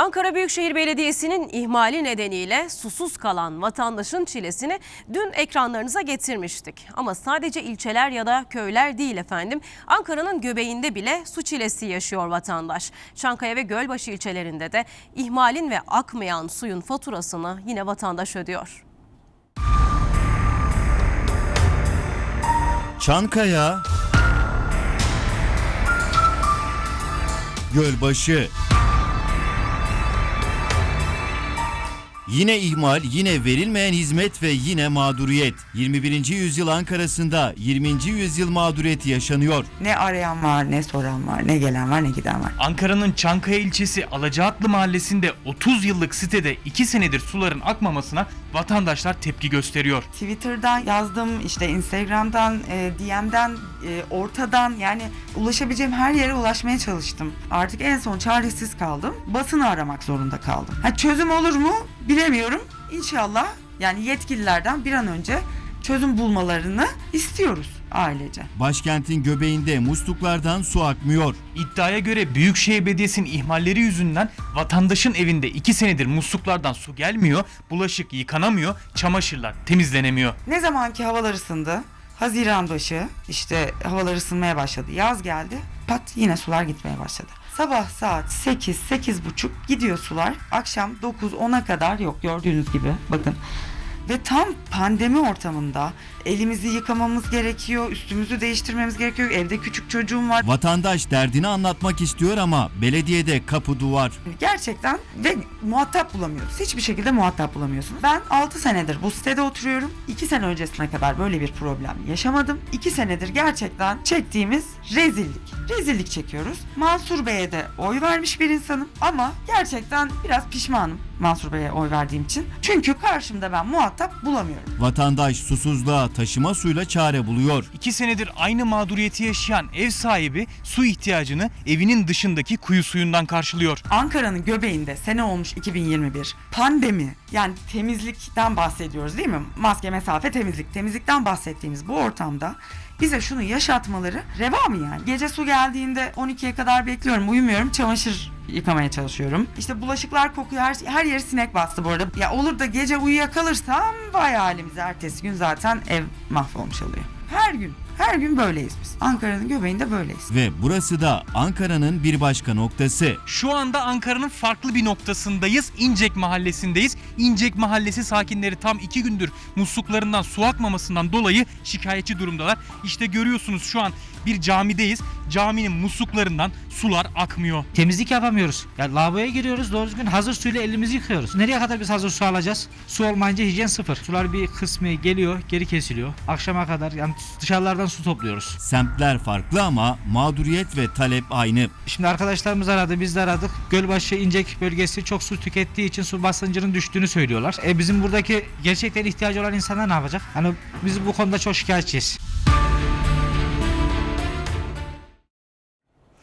Ankara Büyükşehir Belediyesi'nin ihmali nedeniyle susuz kalan vatandaşın çilesini dün ekranlarınıza getirmiştik. Ama sadece ilçeler ya da köyler değil efendim. Ankara'nın göbeğinde bile su çilesi yaşıyor vatandaş. Çankaya ve Gölbaşı ilçelerinde de ihmalin ve akmayan suyun faturasını yine vatandaş ödüyor. Çankaya Gölbaşı Yine ihmal, yine verilmeyen hizmet ve yine mağduriyet. 21. yüzyıl Ankara'sında 20. yüzyıl mağduriyeti yaşanıyor. Ne arayan var, ne soran var, ne gelen var, ne giden var. Ankara'nın Çankaya ilçesi Alacaatlı mahallesinde 30 yıllık sitede 2 senedir suların akmamasına vatandaşlar tepki gösteriyor. Twitter'dan yazdım, işte Instagram'dan, e, DM'den, e, ortadan yani ulaşabileceğim her yere ulaşmaya çalıştım. Artık en son çaresiz kaldım. Basını aramak zorunda kaldım. Ha, çözüm olur mu bilemiyorum. İnşallah yani yetkililerden bir an önce çözüm bulmalarını istiyoruz ailece. Başkentin göbeğinde musluklardan su akmıyor. İddiaya göre Büyükşehir Belediyesi'nin ihmalleri yüzünden vatandaşın evinde 2 senedir musluklardan su gelmiyor, bulaşık yıkanamıyor, çamaşırlar temizlenemiyor. Ne zamanki havalar ısındı, Haziran başı işte havalar ısınmaya başladı. Yaz geldi. Pat yine sular gitmeye başladı. Sabah saat 8 buçuk gidiyor sular. Akşam 9 10'a kadar yok gördüğünüz gibi. Bakın. Ve tam pandemi ortamında elimizi yıkamamız gerekiyor, üstümüzü değiştirmemiz gerekiyor. Evde küçük çocuğum var. Vatandaş derdini anlatmak istiyor ama belediyede kapı duvar. Gerçekten ve muhatap bulamıyoruz. Hiçbir şekilde muhatap bulamıyorsunuz. Ben 6 senedir bu sitede oturuyorum. 2 sene öncesine kadar böyle bir problem yaşamadım. 2 senedir gerçekten çektiğimiz rezillik. Rezillik çekiyoruz. Mansur Bey'e de oy vermiş bir insanım ama gerçekten biraz pişmanım Mansur Bey'e oy verdiğim için. Çünkü karşımda ben muhatap bulamıyorum. Vatandaş susuzluğa taşıma suyla çare buluyor. 2 senedir aynı mağduriyeti yaşayan ev sahibi su ihtiyacını evinin dışındaki kuyu suyundan karşılıyor. Ankara'nın göbeğinde sene olmuş 2021. Pandemi yani temizlikten bahsediyoruz değil mi? Maske, mesafe, temizlik. Temizlikten bahsettiğimiz bu ortamda bize şunu yaşatmaları reva mı yani? Gece su geldiğinde 12'ye kadar bekliyorum, uyumuyorum, çamaşır yıkamaya çalışıyorum. İşte bulaşıklar kokuyor, her, her yeri sinek bastı bu arada. Ya olur da gece uyuyakalırsam vay halimize ertesi gün zaten ev mahvolmuş oluyor. Her gün, her gün böyleyiz biz. Ankara'nın göbeğinde böyleyiz. Ve burası da Ankara'nın bir başka noktası. Şu anda Ankara'nın farklı bir noktasındayız. İncek mahallesindeyiz. İncek mahallesi sakinleri tam iki gündür musluklarından su akmamasından dolayı şikayetçi durumdalar. İşte görüyorsunuz şu an bir camideyiz. Caminin musluklarından sular akmıyor. Temizlik yapamıyoruz. Ya lavaboya giriyoruz doğru düzgün hazır suyla elimizi yıkıyoruz. Nereye kadar biz hazır su alacağız? Su olmayınca hijyen sıfır. Sular bir kısmı geliyor geri kesiliyor. Akşama kadar yani dışarılardan su topluyoruz. Semtler farklı ama mağduriyet ve talep aynı. Şimdi arkadaşlarımız aradı biz de aradık. Gölbaşı İncek bölgesi çok su tükettiği için su basıncının düştüğünü söylüyorlar. E bizim buradaki gerçekten ihtiyacı olan insanlar ne yapacak? Hani biz bu konuda çok şikayetçiyiz.